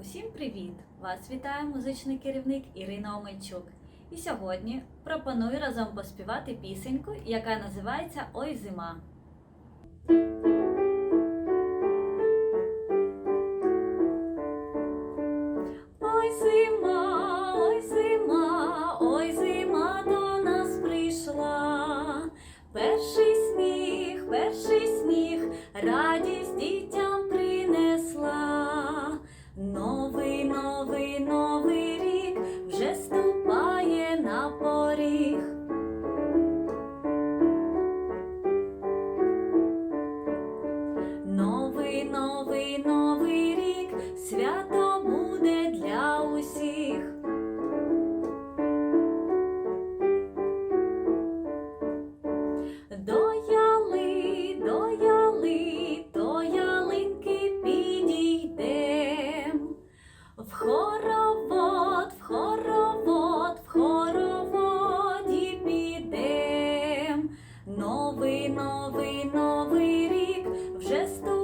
Усім привіт! Вас вітає музичний керівник Ірина Омельчук. І сьогодні пропоную разом поспівати пісеньку, яка називається Ой зима. Новий новий новий рік вже сто.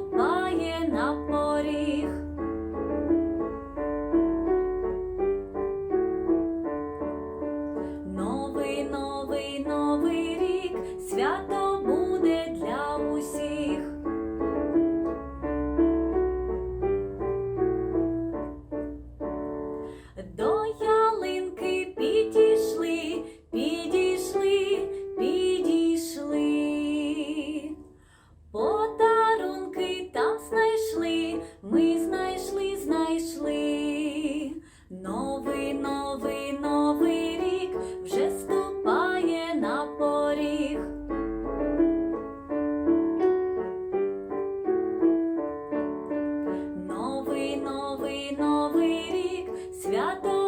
новий рік свято.